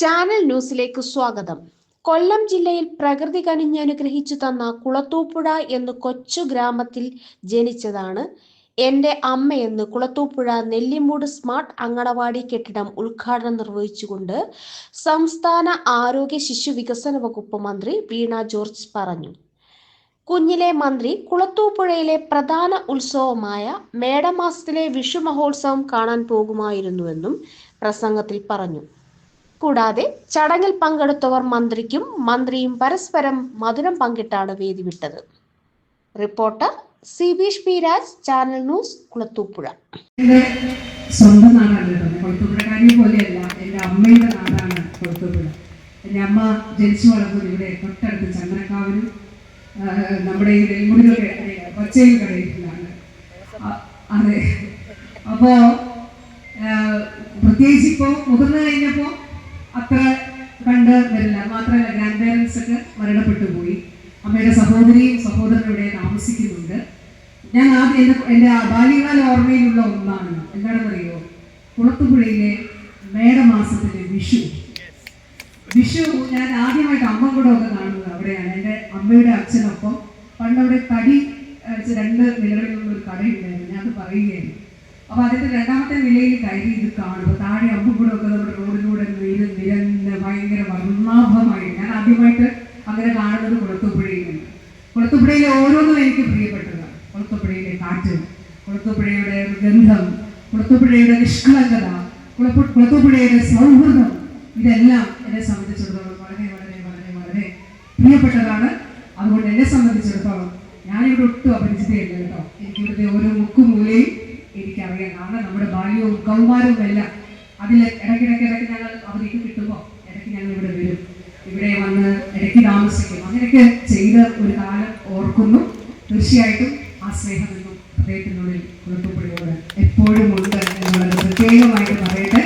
Channel ന്യൂസിലേക്ക് സ്വാഗതം. കൊല്ലം ജില്ലയിൽ പ്രകൃതി കനിഞ്ഞനുഗ്രഹിച്ചു തന്ന കുളത്തൂപ്പുഴ എന്ന കൊച്ചു ഗ്രാമത്തിൽ ജനിച്ചതാണ്. എന്റെ അമ്മയെന്ന് കുളത്തൂപ്പുഴ നെല്ലിമൂട് സ്മാർട്ട് അങ്കണവാടി കെട്ടിടം ഉദ്ഘാടനം നിർവഹിച്ചുകൊണ്ട് സംസ്ഥാന ആരോഗ്യ ശിശു വികസന വകുപ്പ് മന്ത്രി വീണ ജോർജ് പറഞ്ഞു. കുഞ്ഞിലെ മന്ത്രി കുളത്തൂപ്പുഴയിലെ പ്രധാന ഉത്സവമായ മേടമാസത്തിലെ വിഷു മഹോത്സവം കാണാൻ പോകുമായിരുന്നുവെന്നും പ്രസംഗത്തിൽ പറഞ്ഞു. കൂടാതെ ചടങ്ങിൽ പങ്കെടുത്തവർ മന്ത്രിക്കും മന്ത്രിയും പരസ്പരം മധുരം പങ്കിട്ടാണ് വേദി വിട്ടത്. Reporter C P Raj channel news Kulathupuzha. സ്വന്തം എന്റെ അമ്മയുടെ എന്റെ അമ്മ ഇവിടെ നമ്മുടെ ഈ നെൽമുടികൾ പച്ചയിൽ കടയിലാണ്. അതെ. അപ്പോൾ പ്രത്യേകിച്ച് ഇപ്പോൾ മുതിർന്നു കഴിഞ്ഞപ്പോൾ അത്ര കണ്ട് വരില്ല. മാത്രമല്ല ഗ്രാൻഡ് പേരൻസ് ഒക്കെ മരണപ്പെട്ടു പോയി. അമ്മയുടെ സഹോദരിയും സഹോദരനും ഇവിടെ താമസിക്കുന്നുണ്ട്. ഞാൻ ആദ്യം എന്റെ എന്റെ ബാല്യകാല ഓർമ്മയിലുള്ള ഒന്നാണ്. എന്താണെന്നറിയോ? കുളത്തുപുഴയിലെ മേടമാസത്തിലെ വിഷു. വിഷു ഞാൻ ആദ്യമായിട്ട് അമ്മക്കുടമൊക്കെ കാണുന്നത് അവിടെയാണ്. എന്റെ അമ്മയുടെ അച്ഛനൊപ്പം. പണ്ട് അവിടെ തടി രണ്ട് നിലകളിലുള്ള ഒരു കടയുണ്ടായിരുന്നു. ഞാൻ അത് പറയുകയായിരുന്നു. അപ്പോൾ അതിന്റെ രണ്ടാമത്തെ നിലയിൽ കയറി ഇത് കാണുമ്പോൾ ആദ്യമായിട്ട് അങ്ങനെ കാണുന്നത് കുളത്തുപുഴയിലാണ് കുളത്തുപുഴയിലെ ഓരോന്നും എനിക്ക് പ്രിയപ്പെട്ടതാണ്. കുളത്തുപുഴയിലെ കാറ്റ് കുളത്തുപുഴയുടെ ഗന്ധം കുളത്തുപുഴയുടെ നിഷ്കളങ്കത കുളപ്പു കുളത്തുപുഴയുടെ സൗഹൃദം ഇതെല്ലാം എന്നെ സംബന്ധിച്ചിടത്തോളം വളരെ വളരെ വളരെ വളരെ പ്രിയപ്പെട്ടതാണ്. അതുകൊണ്ട് എന്നെ സംബന്ധിച്ചിടത്തോളം ഞാനിവിടെ ഒട്ടും അപരിചിതയല്ല കേട്ടോ. എനിക്കിവിടുത്തെ ഓരോ മുക്കും മൂലയും എനിക്കറിയാം. കാരണം നമ്മുടെ ബാല്യവും കൗമാരവും എല്ലാം അതിൽ ഇടയ്ക്കിടയ്ക്ക് ഇടയ്ക്ക് ഞങ്ങൾ അവധിക്ക് കിട്ടുമ്പോൾ ഇടയ്ക്ക് ഞങ്ങൾ ഇവിടെ വരും ഇവിടെ വന്ന് ഇടയ്ക്ക് താമസിക്കും അങ്ങനെയൊക്കെ ചെയ്ത ഒരു കാലം ഓർക്കുന്നു. തീർച്ചയായിട്ടും ആ സ്നേഹം ഹൃദയത്തിനുള്ളിൽ കുളത്തുപുഴയോട് എപ്പോഴും ഉണ്ട് എന്നുള്ളത് പ്രത്യേകമായിട്ട് പറയട്ടെ.